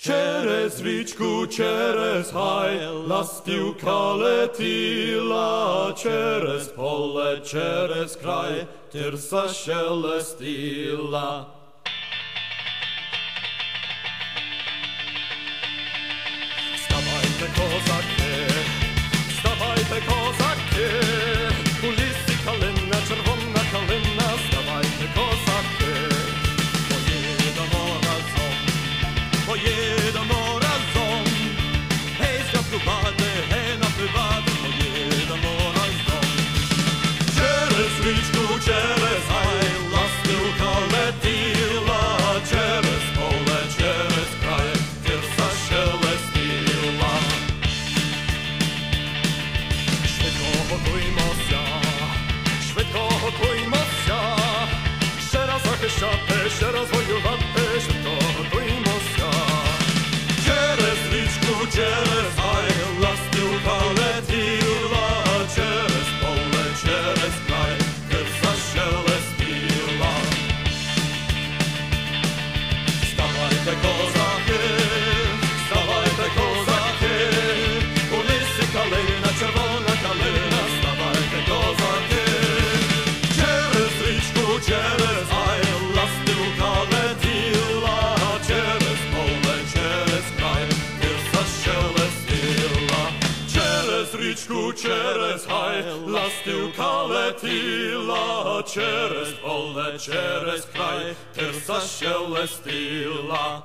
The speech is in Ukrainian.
Через річку, через гай, ластівка летіла, через поле, через край, тирса щелестіла. Вставайте, козаки, ще раз воювати, швидко готуймося. Через річку, через гай, ластівка летіла, через поле, через край, тирса шелестіла. Вставайте, козаки, вставайте, козаки, у лісі калина, червона калина, вставайте, козаки, через річку, через річку, через гай, ластівка летіла, через поле, через край, тирса шелестіла.